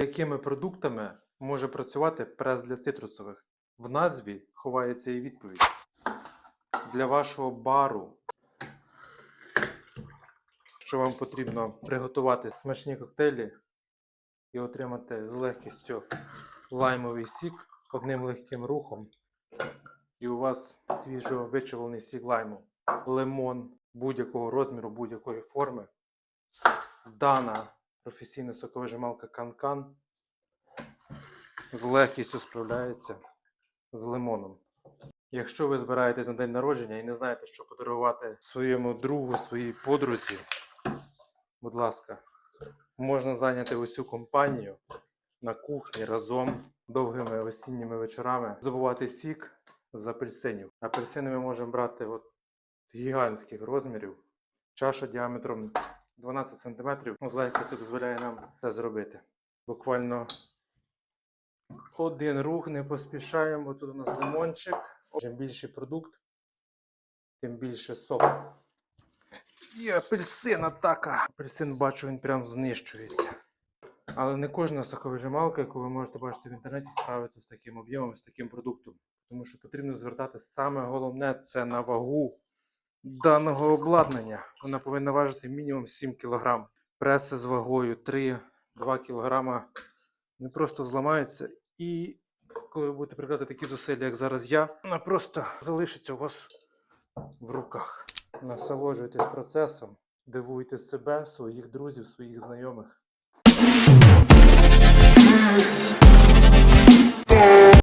Якими продуктами може працювати прес для цитрусових? В назві ховається і відповідь. Для вашого бару, що вам потрібно приготувати смачні коктейлі і отримати з легкістю лаймовий сік одним легким рухом. І у вас свіжо вичавлений сік лайму, лимон будь-якого розміру, будь-якої форми. Дана професійна соковижималка Канкан з легкістю справляється з лимоном. Якщо ви збираєтесь на день народження і не знаєте, що подарувати своєму другу, своїй подрузі, будь ласка, можна зайняти усю компанію на кухні разом довгими осінніми вечорами, здобувати сік з апельсинів. Апельсини ми можемо брати от гігантських розмірів, чаша діаметром 12 см з легкістю дозволяє нам це зробити. Буквально один рух, не поспішаємо. Тут у нас лимончик. Чим більший продукт, тим більше сок. І апельсин атака. Апельсин бачу, він прям знищується. Але не кожна соковижималка, яку ви можете бачити в інтернеті, справиться з таким об'ємом, з таким продуктом. Тому що потрібно звертати саме головне це на вагу даного обладнання. Вона повинна важити мінімум 7 кг. Преси з вагою 3-2 кг не просто зламаються. І коли ви будете прикладати такі зусилля, як зараз я, вона просто залишиться у вас в руках. Насолоджуйтесь процесом, дивуйте себе, своїх друзів, своїх знайомих.